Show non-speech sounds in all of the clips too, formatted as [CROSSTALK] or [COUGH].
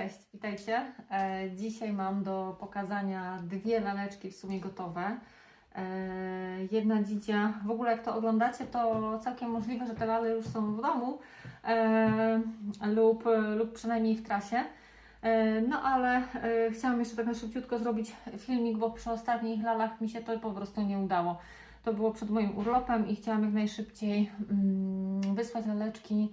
Cześć, witajcie. E, dzisiaj mam do pokazania dwie laleczki w sumie gotowe. E, jedna dzidzia, w ogóle jak to oglądacie, to całkiem możliwe, że te lale już są w domu e, lub, lub przynajmniej w trasie. No ale chciałam jeszcze tak na szybciutko zrobić filmik, bo przy ostatnich lalach mi się to po prostu nie udało. To było przed moim urlopem i chciałam jak najszybciej mm, wysłać laleczki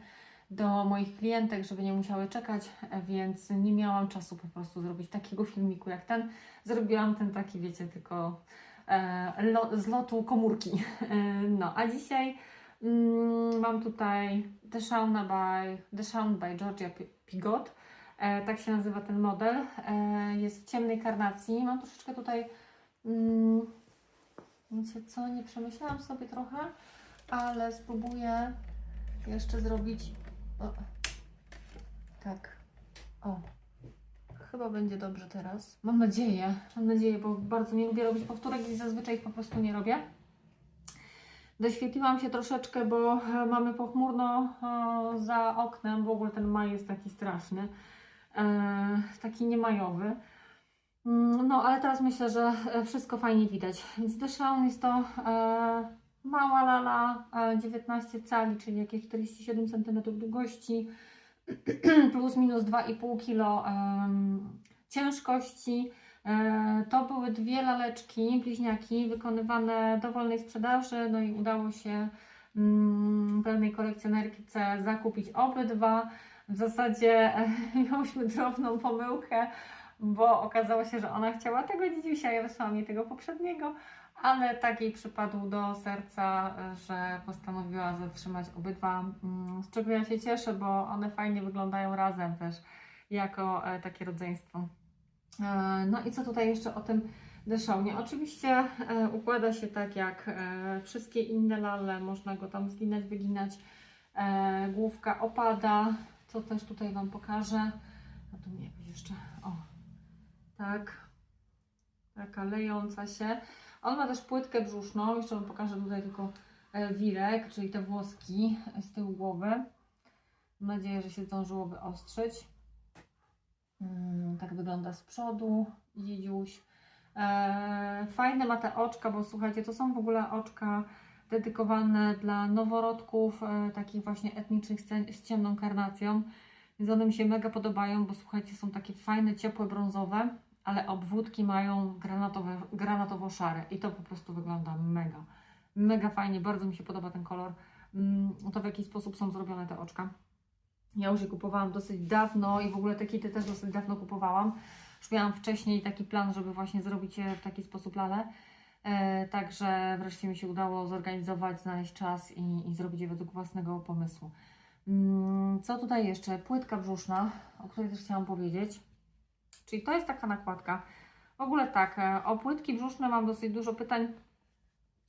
do moich klientek, żeby nie musiały czekać, więc nie miałam czasu po prostu zrobić takiego filmiku jak ten. Zrobiłam ten taki, wiecie, tylko e, lo, z lotu komórki. [LAUGHS] No, a dzisiaj mm, mam tutaj The Shauna by, The Shaun by Georgia Pigot. E, tak się nazywa ten model. E, jest w ciemnej karnacji. Mam troszeczkę tutaj, mm, wiecie co, nie przemyślałam sobie trochę, ale spróbuję jeszcze zrobić o, tak. O. Chyba będzie dobrze teraz. Mam nadzieję. Mam nadzieję, bo bardzo nie lubię robić powtórek i zazwyczaj ich po prostu nie robię. Doświetliłam się troszeczkę, bo e, mamy pochmurno e, za oknem. W ogóle ten maj jest taki straszny. E, taki niemajowy. Mm, No, ale teraz myślę, że wszystko fajnie widać. Więc The jest to mała lala, e, 19 cali, czyli jakieś 47 cm długości, [CLEARS THROAT] plus minus 2,5 kg ciężkości. E, To były dwie laleczki, bliźniaki, wykonywane do wolnej sprzedaży, no i udało się mm, pewnej kolekcjonerce zakupić obydwa. W zasadzie e, [LAUGHS] miałyśmy drobną pomyłkę, bo okazało się, że ona chciała tego dzidziusia, ja wysłałam jej tego poprzedniego, ale tak jej przypadł do serca, że postanowiła zatrzymać obydwa, mm, z czego ja się cieszę, bo one fajnie wyglądają razem też, jako e, takie rodzeństwo. E, No i co tutaj jeszcze o tym deszownie? Oczywiście e, układa się tak jak wszystkie inne lale, można go tam zginać, wyginać. Główka opada, co też tutaj Wam pokażę. A tu mi jakoś jeszcze, tak, taka lejąca się. On ma też płytkę brzuszną, jeszcze Wam pokażę tutaj tylko e, wirek, czyli te włoski z tyłu głowy. Mam nadzieję, że się zdążyło wyostrzyć. Mm, Tak wygląda z przodu, dziedziuś. E, fajne ma te oczka, bo słuchajcie, to są w ogóle oczka dedykowane dla noworodków, e, takich właśnie etnicznych z ciemną karnacją. Więc one mi się mega podobają, bo słuchajcie, są takie fajne, ciepłe, brązowe, ale obwódki mają granatowo-szare i to po prostu wygląda mega. Mega fajnie, bardzo mi się podoba ten kolor. Mm, To w jaki sposób są zrobione te oczka. Ja już je kupowałam dosyć dawno i w ogóle te kity też dosyć dawno kupowałam. Już miałam wcześniej taki plan, żeby właśnie zrobić je w taki sposób lale. E, także wreszcie mi się udało zorganizować, znaleźć czas i, i zrobić je według własnego pomysłu. Mm, Co tutaj jeszcze? Płytka brzuszna, o której też chciałam powiedzieć. Czyli to jest taka nakładka. W ogóle tak, e, o płytki brzuszne mam dosyć dużo pytań.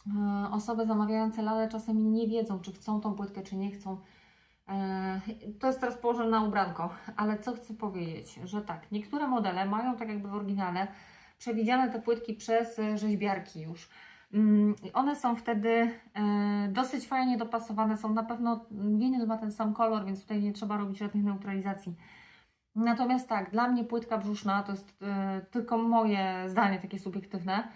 E, Osoby zamawiające lale czasami nie wiedzą, czy chcą tą płytkę, czy nie chcą. E, To jest teraz położone na ubranko, ale co chcę powiedzieć, że tak, niektóre modele mają tak jakby w oryginale przewidziane te płytki przez rzeźbiarki już. Mm, one są wtedy dosyć fajnie dopasowane, są na pewno, winyl ma ten sam kolor, więc tutaj nie trzeba robić żadnych neutralizacji. Natomiast tak, dla mnie płytka brzuszna, to jest e, tylko moje zdanie takie subiektywne,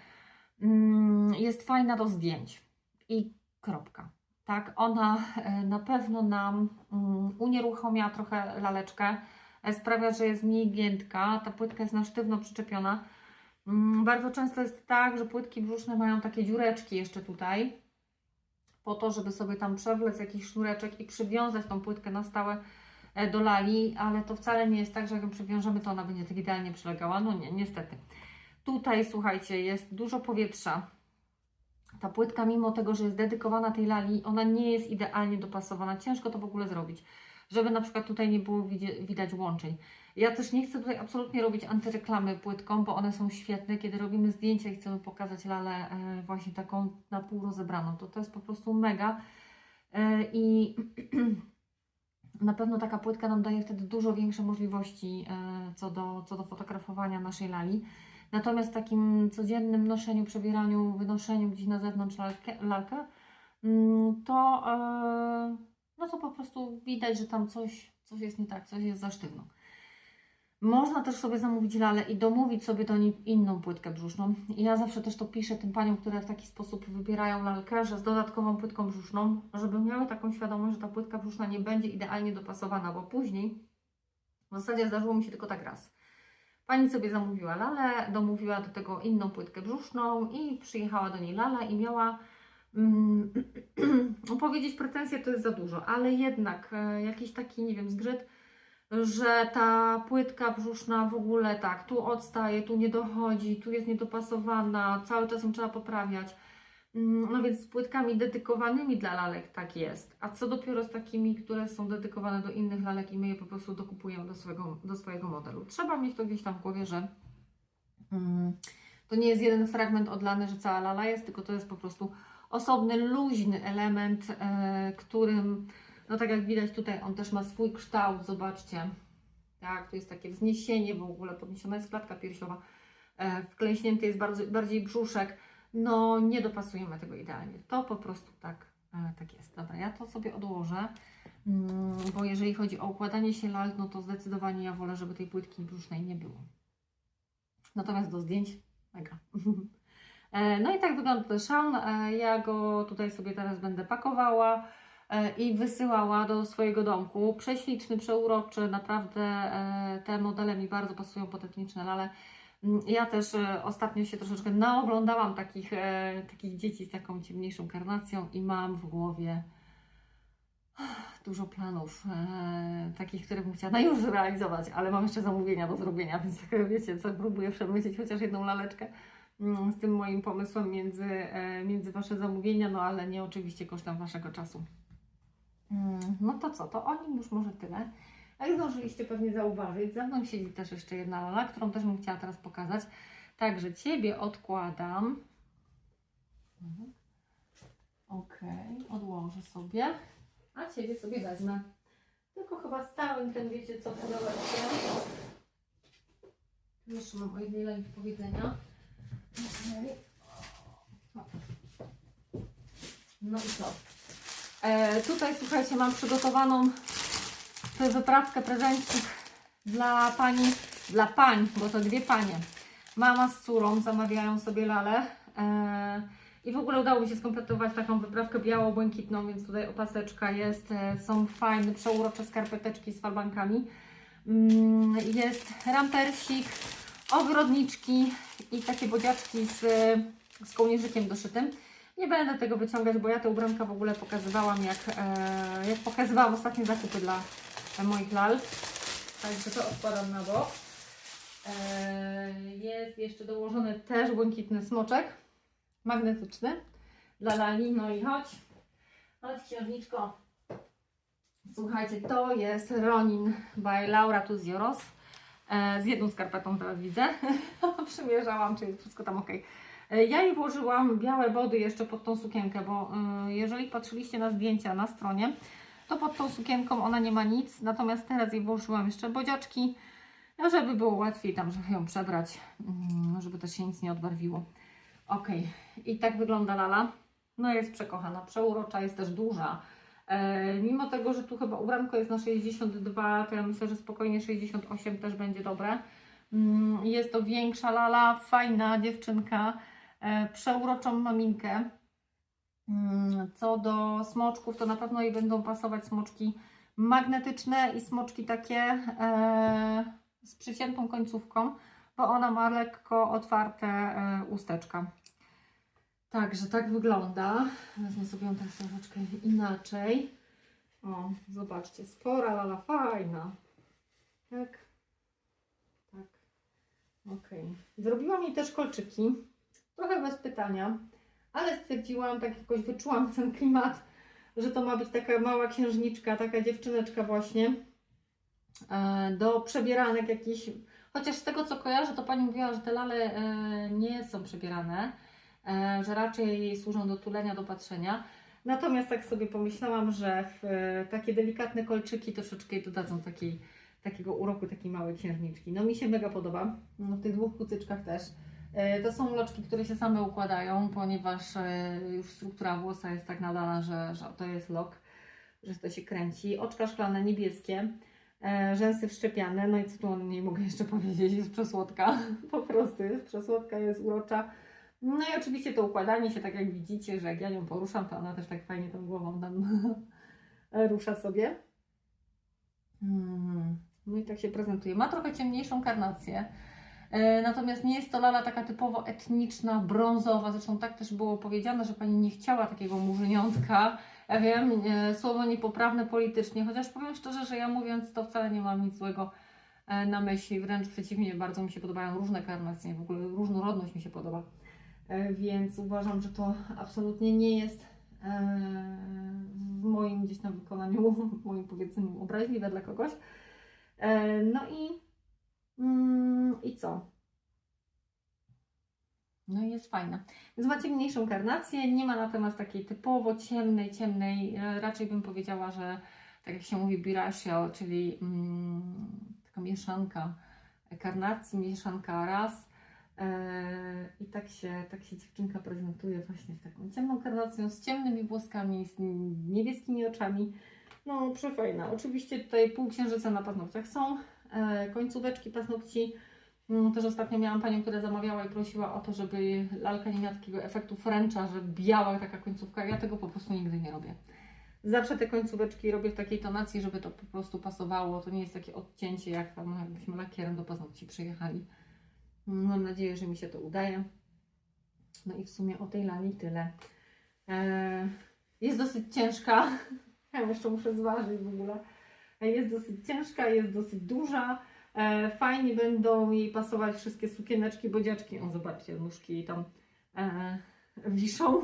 mm, jest fajna do zdjęć. I kropka. Tak, ona e, na pewno nam unieruchomia trochę laleczkę, e, sprawia, że jest mniej giętka, ta płytka jest na sztywno przyczepiona. Mm, Bardzo często jest tak, że płytki brzuszne mają takie dziureczki jeszcze tutaj, po to, żeby sobie tam przewlec jakiś sznureczek i przywiązać tą płytkę na stałe do lali, ale to wcale nie jest tak, że jak ją przywiążemy, to ona będzie tak idealnie przylegała. No nie, niestety. Tutaj, słuchajcie, jest dużo powietrza. Ta płytka, mimo tego, że jest dedykowana tej lali, ona nie jest idealnie dopasowana. Ciężko to w ogóle zrobić, żeby na przykład tutaj nie było widać łączeń. Ja też nie chcę tutaj absolutnie robić antyreklamy płytką, bo one są świetne. Kiedy robimy zdjęcia i chcemy pokazać lalę e, właśnie taką na pół rozebraną, to to jest po prostu mega. E, I [CLEARS THROAT] na pewno taka płytka nam daje wtedy dużo większe możliwości e, co do, co do fotografowania naszej lali. Natomiast w takim codziennym noszeniu, przebieraniu, wynoszeniu gdzieś na zewnątrz lalkę, lalkę mm, to, e, no to po prostu widać, że tam coś, coś jest nie tak, coś jest za sztywno. Można też sobie zamówić lalę i domówić sobie do niej inną płytkę brzuszną. I ja zawsze też to piszę tym paniom, które w taki sposób wybierają lalkę, że z dodatkową płytką brzuszną, żeby miały taką świadomość, że ta płytka brzuszna nie będzie idealnie dopasowana, bo później w zasadzie zdarzyło mi się tylko tak raz. Pani sobie zamówiła lalę, domówiła do tego inną płytkę brzuszną i przyjechała do niej lala i miała mm, [CLEARS THROAT] powiedzieć pretensje to jest za dużo, ale jednak e, jakiś taki, nie wiem, zgrzyt, że ta płytka brzuszna w ogóle tak, tu odstaje, tu nie dochodzi, tu jest niedopasowana, cały czas ją trzeba poprawiać. Mm, No więc z płytkami dedykowanymi dla lalek tak jest. A co dopiero z takimi, które są dedykowane do innych lalek i my je po prostu dokupujemy do swojego, do swojego modelu. Trzeba mieć to gdzieś tam w głowie, że mm, to nie jest jeden fragment odlany, że cała lala jest, tylko to jest po prostu osobny, luźny element, e, którym, no tak jak widać tutaj, on też ma swój kształt, zobaczcie. Tak, to jest takie wzniesienie w ogóle, podniesiona jest klatka piersiowa, e, wklęśnięty jest bardzo, bardziej brzuszek. No, nie dopasujemy tego idealnie. To po prostu tak, e, tak jest. Dobra, ja to sobie odłożę, mm, bo jeżeli chodzi o układanie się lal, no to zdecydowanie ja wolę, żeby tej płytki brzusznej nie było. Natomiast do zdjęć mega. [LAUGHS] E, No i tak wygląda ten szan. E, Ja go tutaj sobie teraz będę pakowała i wysyłała do swojego domku. Prześliczny, przeuroczy, naprawdę e, te modele mi bardzo pasują pod etniczne lale. Mm, Ja też e, ostatnio się troszeczkę naoglądałam takich, e, takich dzieci z taką ciemniejszą karnacją i mam w głowie dużo planów, e, takich, które bym chciała na już realizować, ale mam jeszcze zamówienia do zrobienia, więc tak wiecie, co próbuję przemyśleć chociaż jedną laleczkę mm, z tym moim pomysłem między, e, między Wasze zamówienia, no ale nie oczywiście kosztem Waszego czasu. Mm, No to co, to o nim już może tyle. Jak zdążyliście pewnie zauważyć, za mną siedzi też jeszcze jedna lala, którą też bym chciała teraz pokazać. Także Ciebie odkładam. Mhm. Ok, odłożę sobie, a Ciebie sobie wezmę. Tylko chyba z tym, wiecie co, pudełeczkiem. Jeszcze mam o jednej lali powiedzenia. Okej. No i co? E, tutaj słuchajcie, mam przygotowaną tę wyprawkę prezencik dla pani, dla pań, bo to dwie panie. Mama z córą zamawiają sobie lalę. E, I w ogóle udało mi się skompletować taką wyprawkę biało-błękitną, więc tutaj opaseczka jest, e, są fajne, przeurocze skarpeteczki z falbankami. Mm, Jest rampersik, ogrodniczki i takie bodziaczki z, z kołnierzykiem doszytym. Nie będę tego wyciągać, bo ja te ubranka w ogóle pokazywałam, jak, e, jak pokazywałam ostatnie zakupy dla moich lal. Także to odkładam na bok. E, jest jeszcze dołożony też błękitny smoczek magnetyczny dla lali. No i chodź, chodź księżniczko. Słuchajcie, to jest Ronin by Laura Tuzioros. E, z jedną skarpetą teraz widzę. [LAUGHS] Przymierzałam, czy jest wszystko tam ok. Ja jej włożyłam białe body jeszcze pod tą sukienkę, bo y, jeżeli patrzyliście na zdjęcia na stronie, to pod tą sukienką ona nie ma nic, natomiast teraz jej włożyłam jeszcze bodziaczki, no, żeby było łatwiej tam żeby ją przebrać, mm, żeby też się nic nie odbarwiło. Ok, i tak wygląda Lala. No jest przekochana, przeurocza, jest też duża. E, mimo tego, że tu chyba ubranko jest na 62, to ja myślę, że spokojnie 68 też będzie dobre. Mm, Jest to większa Lala, fajna dziewczynka, e, przeuroczą maminkę. Mm, Co do smoczków, to na pewno jej będą pasować smoczki magnetyczne i smoczki takie e, z przyciętą końcówką, bo ona ma lekko otwarte e, usteczka. Także tak wygląda. Wezmę sobie ją teraz troszeczkę inaczej. O, zobaczcie, spora lala, fajna. Tak. Tak. Okej. Zrobiłam jej też kolczyki. Trochę bez pytania, ale stwierdziłam, tak jakoś wyczułam ten klimat, że to ma być taka mała księżniczka, taka dziewczyneczka właśnie e, do przebieranek jakichś. Chociaż z tego co kojarzę, to pani mówiła, że te lale e, nie są przebierane, e, że raczej służą do tulenia, do patrzenia. Natomiast tak sobie pomyślałam, że takie delikatne kolczyki troszeczkę dodadzą takiego uroku, takiej małej księżniczki. No mi się mega podoba, no, w tych dwóch kucyczkach też. E, To są loczki, które się same układają, ponieważ e, już struktura włosa jest tak nadana, że, że to jest lok, że to się kręci. Oczka szklane niebieskie. E, rzęsy wszczepiane, no i co tu o niej mogę jeszcze powiedzieć, jest przesłodka, [LAUGHS] po prostu jest przesłodka, jest urocza. No i oczywiście to układanie się, tak jak widzicie, że jak ja ją poruszam, to ona też tak fajnie tą głową tam [LAUGHS] rusza sobie. Mm, No i tak się prezentuje. Ma trochę ciemniejszą karnację. E, Natomiast nie jest to lala taka typowo etniczna, brązowa. Zresztą tak też było powiedziane, że pani nie chciała takiego murzyniątka. Ja wiem, e, słowo niepoprawne politycznie, chociaż powiem szczerze, że ja mówiąc to wcale nie mam nic złego e, na myśli. Wręcz przeciwnie, bardzo mi się podobają różne karnacje, w ogóle różnorodność mi się podoba. Więc uważam, że to absolutnie nie jest w moim gdzieś tam wykonaniu, w moim powiedzeniu obraźliwe dla kogoś. No i Mm, I co? No i jest fajna. Więc ma ciemniejszą karnację, nie ma natomiast takiej typowo ciemnej, ciemnej, e, raczej bym powiedziała, że tak jak się mówi birasio, czyli mm, taka mieszanka karnacji, mieszanka ras. E, I tak się, tak się dziewczynka prezentuje właśnie z taką ciemną karnacją, z ciemnymi włoskami, z niebieskimi oczami. No, przefajna. Oczywiście tutaj półksiężyce na paznokciach są, końcóweczki paznokci. Mm, Też ostatnio miałam panią, która zamawiała i prosiła o to, żeby lalka nie miała takiego efektu Frencha, że biała taka końcówka. Ja tego po prostu nigdy nie robię. Zawsze te końcóweczki robię w takiej tonacji, żeby to po prostu pasowało. To nie jest takie odcięcie, jak tam jakbyśmy lakierem do paznokci przyjechali. Mam nadzieję, że mi się to udaje. No i w sumie o tej lali tyle. E, Jest dosyć ciężka. [LAUGHS] Ja jeszcze muszę zważyć w ogóle. Jest dosyć ciężka, jest dosyć duża. E, Fajnie będą jej pasować wszystkie sukieneczki, bodziaczki. O, zobaczcie, nóżki tam e, wiszą.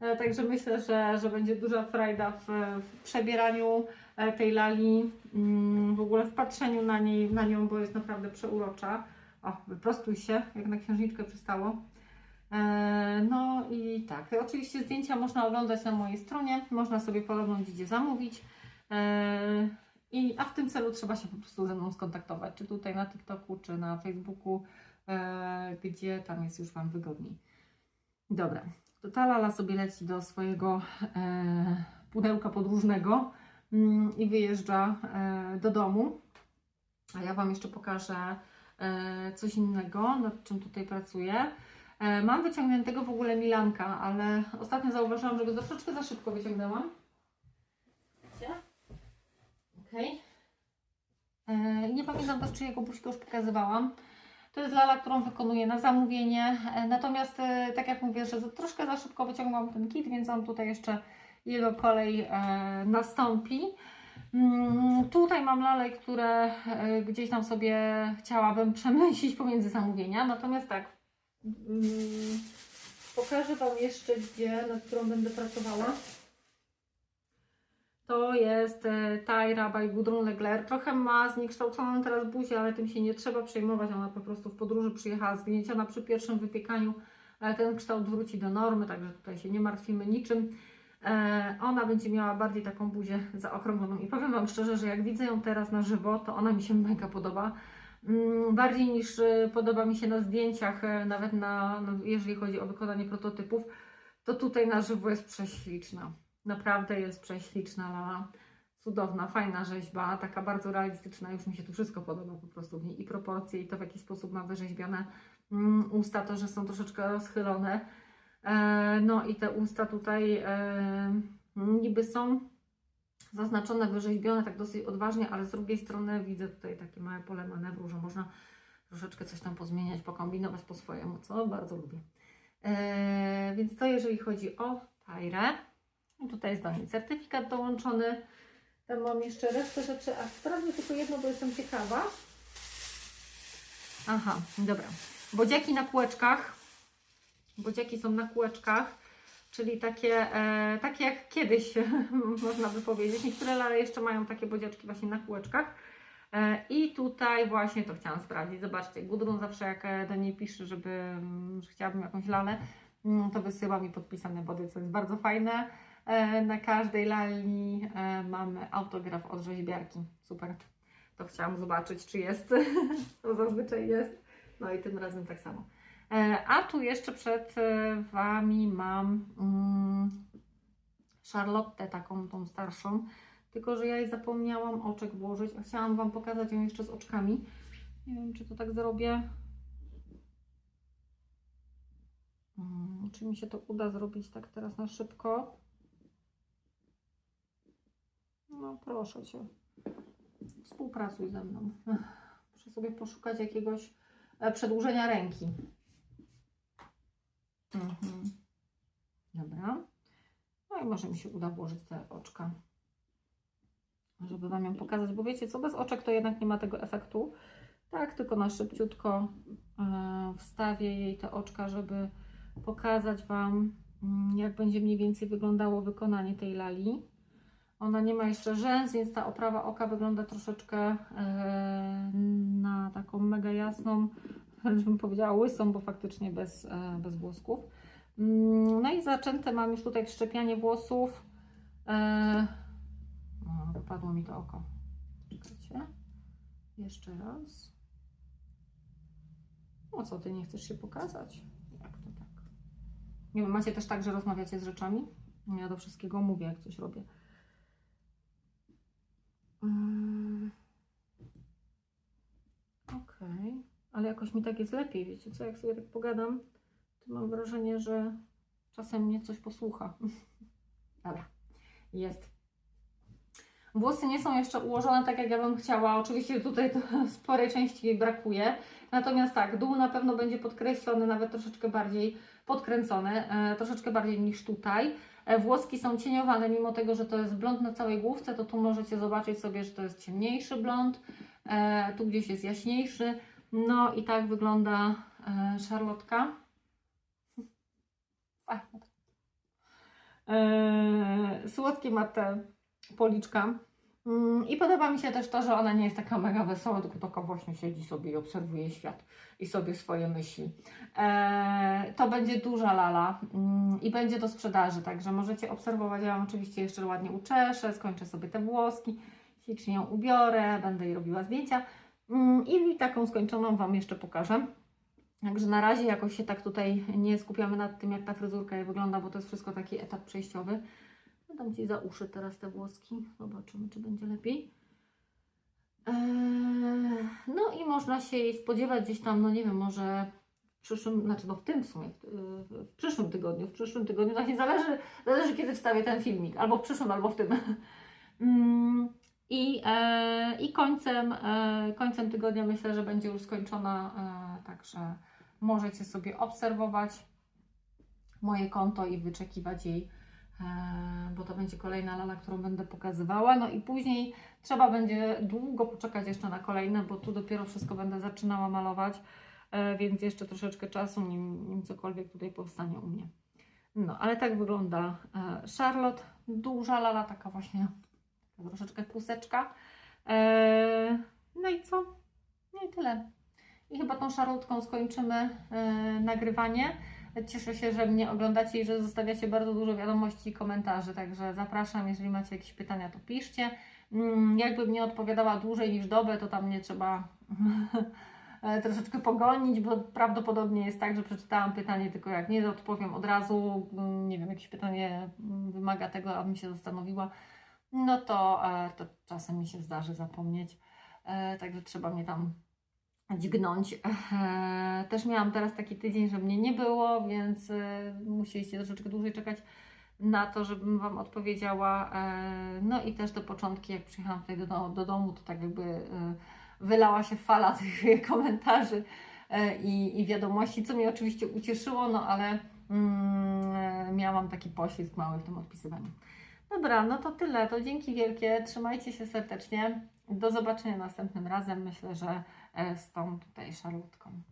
E, Także myślę, że, że będzie duża frajda w, w przebieraniu e, tej lali, mm, w ogóle w patrzeniu na, niej, na nią, bo jest naprawdę przeurocza. O, wyprostuj się, jak na księżniczkę przystało. E, No i tak, oczywiście zdjęcia można oglądać na mojej stronie, można sobie polognąć gdzie zamówić. I, a w tym celu trzeba się po prostu ze mną skontaktować, czy tutaj na TikToku, czy na Facebooku, e, gdzie tam jest już Wam wygodniej. Dobra, to ta lala sobie leci do swojego e, pudełka podróżnego mm, i wyjeżdża e, do domu. A ja Wam jeszcze pokażę e, coś innego, nad czym tutaj pracuję. E, Mam wyciągniętego w ogóle Milanka, ale ostatnio zauważyłam, że go troszeczkę za szybko wyciągnęłam. Widzicie? Okej. E, Nie pamiętam też, czy jego buźkę już pokazywałam. To jest lala, którą wykonuję na zamówienie. E, Natomiast, e, tak jak mówię, że za, troszkę za szybko wyciągnęłam ten kit, więc on tutaj jeszcze jego kolej nastąpi. Mm, Tutaj mam lale, które gdzieś tam sobie chciałabym przemyśleć pomiędzy zamówienia. Natomiast tak, mm, pokażę Wam jeszcze, gdzie, nad którą będę pracowała. To jest e, Tyra by Gudrun Legler. Trochę ma zniekształconą teraz buzię, ale tym się nie trzeba przejmować. Ona po prostu w podróży przyjechała zgnieciona przy pierwszym wypiekaniu. E, Ten kształt wróci do normy, także tutaj się nie martwimy niczym. E, Ona będzie miała bardziej taką buzię zaokrągloną. I powiem Wam szczerze, że jak widzę ją teraz na żywo, to ona mi się mega podoba. Mm, Bardziej niż podoba mi się na zdjęciach, nawet na, jeżeli chodzi o wykonanie prototypów, to tutaj na żywo jest prześliczna. Naprawdę jest prześliczna lala. Cudowna, fajna rzeźba, taka bardzo realistyczna. Już mi się tu wszystko podoba po prostu w niej. I proporcje, i to w jaki sposób ma wyrzeźbione mm, usta, to, że są troszeczkę rozchylone. E, no i te usta tutaj e, niby są zaznaczone, wyrzeźbione tak dosyć odważnie, ale z drugiej strony widzę tutaj takie małe pole manewru, że można troszeczkę coś tam pozmieniać, pokombinować po swojemu, co bardzo lubię. E, więc to jeżeli chodzi o Tajrę. Tutaj jest do niej certyfikat dołączony. Tam mam jeszcze resztę rzeczy, a sprawdzę tylko jedno, bo jestem ciekawa. Aha, dobra. Bodziaki na kółeczkach. Bodziaki są na kółeczkach, czyli takie, e, takie jak kiedyś, [LAUGHS] można by powiedzieć. Niektóre lale jeszcze mają takie bodziaczki właśnie na kółeczkach. E, I tutaj właśnie to chciałam sprawdzić. Zobaczcie, Gudrun zawsze jak e, do niej pisze, żeby, mm, że chciałabym jakąś lalę, mm, to wysyła mi podpisane body, co jest bardzo fajne. E, Na każdej lali e, mamy autograf od rzeźbiarki. Super. To chciałam zobaczyć, czy jest. [LAUGHS] To zazwyczaj jest. No i tym razem tak samo. E, A tu jeszcze przed Wami mam mm, Charlotte, taką tą starszą. tylko że ja jej zapomniałam oczek włożyć, a chciałam Wam pokazać ją jeszcze z oczkami. Nie wiem, czy to tak zrobię. Mm, Czy mi się to uda zrobić tak teraz na szybko? No proszę Cię, współpracuj ze mną. [SIGHS] Muszę sobie poszukać jakiegoś e, przedłużenia ręki. Mhm. Dobra. No i może mi się uda włożyć te oczka, żeby Wam ją pokazać, bo wiecie co, bez oczek to jednak nie ma tego efektu. Tak, tylko na szybciutko e, wstawię jej te oczka, żeby pokazać Wam, mm, jak będzie mniej więcej wyglądało wykonanie tej lali. Ona nie ma jeszcze rzęs, więc ta oprawa oka wygląda troszeczkę e, na taką mega jasną, wręcz [LAUGHS] bym powiedziała łysą, bo faktycznie bez, e, bez włosków. Mm, No i zaczęte mam już tutaj wszczepianie włosów. E, o, wypadło mi to oko. Czekajcie. Jeszcze raz. O co ty nie chcesz się pokazać? Jak to tak? Nie wiem, macie też tak, że rozmawiacie z rzeczami? Ja do wszystkiego mówię, jak coś robię. Mm. Okej, ale jakoś mi tak jest lepiej, wiecie co? Jak sobie tak pogadam, to mam wrażenie, że czasem mnie coś posłucha. [LAUGHS] Dobra, jest. Włosy nie są jeszcze ułożone tak, jak ja bym chciała. Oczywiście tutaj to [LAUGHS] sporej części brakuje. Natomiast tak, dół na pewno będzie podkreślony, nawet troszeczkę bardziej podkręcony, e, troszeczkę bardziej niż tutaj. E, włoski są cieniowane, mimo tego, że to jest blond na całej główce, to tu możecie zobaczyć sobie, że to jest ciemniejszy blond. E, tu gdzieś jest jaśniejszy. No i tak wygląda e, szarlotka. [LAUGHS] Słodkie ma te policzka. Mm, I podoba mi się też to, że ona nie jest taka mega wesoła, tylko taka właśnie siedzi sobie i obserwuje świat i sobie swoje myśli. E, to będzie duża lala mm, i będzie do sprzedaży, także możecie obserwować. Ja ją oczywiście jeszcze ładnie uczeszę, skończę sobie te włoski, ślicznie ją ubiorę, będę jej robiła zdjęcia mm, i taką skończoną Wam jeszcze pokażę. Także na razie jakoś się tak tutaj nie skupiamy nad tym, jak ta fryzurka wygląda, bo to jest wszystko taki etap przejściowy. Dam Ci za uszy teraz te włoski. Zobaczymy, czy będzie lepiej. Eee, no i można się jej spodziewać gdzieś tam, no nie wiem, może w przyszłym, znaczy no w tym w sumie, w, w przyszłym tygodniu, w przyszłym tygodniu, się zależy, zależy kiedy wstawię ten filmik, albo w przyszłym, albo w tym. Mm, I, e, i końcem, e, końcem tygodnia myślę, że będzie już skończona, e, także możecie sobie obserwować moje konto i wyczekiwać jej bo to będzie kolejna lala, którą będę pokazywała. No i później trzeba będzie długo poczekać jeszcze na kolejne, bo tu dopiero wszystko będę zaczynała malować, e, więc jeszcze troszeczkę czasu, nim, nim cokolwiek tutaj powstanie u mnie. No, ale tak wygląda e, Charlotte. Duża lala, taka właśnie troszeczkę kłuseczka. E, no i co? No i tyle. I chyba tą szarlotką skończymy e, nagrywanie. Cieszę się, że mnie oglądacie i że zostawiacie bardzo dużo wiadomości i komentarzy, także zapraszam, jeżeli macie jakieś pytania, to piszcie. Mm, Jakbym nie odpowiadała dłużej niż dobę, to tam nie trzeba [LAUGHS] troszeczkę pogonić, bo prawdopodobnie jest tak, że przeczytałam pytanie, tylko jak nie odpowiem od razu, mm, nie wiem, jakieś pytanie wymaga tego, abym się zastanowiła, no to, e, to czasem mi się zdarzy zapomnieć, E, także trzeba mnie tam dźgnąć. Też miałam teraz taki tydzień, że mnie nie było, więc e, musieliście troszeczkę dłużej czekać na to, żebym Wam odpowiedziała. Eee, No i też te początki, jak przyjechałam tutaj do, do, do domu, to tak jakby e, wylała się fala [LAUGHS] tych komentarzy e, i, i wiadomości, co mnie oczywiście ucieszyło, no ale mm, e, miałam taki poślizg mały w tym odpisywaniu. Dobra, no to tyle. To dzięki wielkie. Trzymajcie się serdecznie. Do zobaczenia następnym razem. Myślę, że e, z tą tutaj szarlotką.